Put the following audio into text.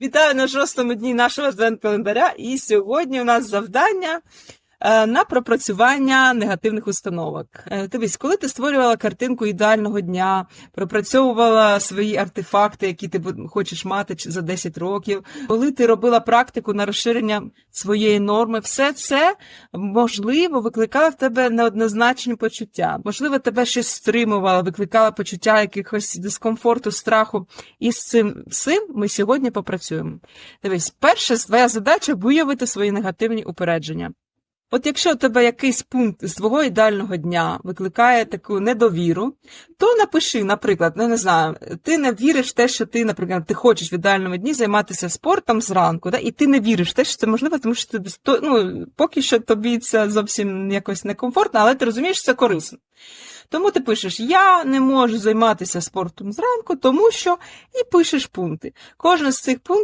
Вітаю на шостому дні нашого адвент-календаря. І сьогодні у нас завдання на пропрацювання негативних установок. Е, Дивись, коли ти створювала картинку ідеального дня, пропрацьовувала свої артефакти, які ти хочеш мати за 10 років, коли ти робила практику на розширення своєї норми, все це можливо викликало в тебе неоднозначні почуття. Можливо, тебе щось стримувало, викликало почуття якихось дискомфорту, страху. І з цим всім ми сьогодні попрацюємо. Дивись, перша твоя задача виявити свої негативні упередження. От якщо у тебе якийсь пункт з твого ідеального дня викликає таку недовіру, то напиши, наприклад, ну не знаю, ти не віриш в те, що ти, наприклад, ти хочеш в ідеальному дні займатися спортом зранку, да, і ти не віриш в те, що це можливо, тому що сто- ну, поки що тобі це зовсім якось некомфортно, але ти розумієш, що це корисно. Тому ти пишеш, я не можу займатися спортом зранку, тому що і пишеш пункти. Кожен з цих пунктів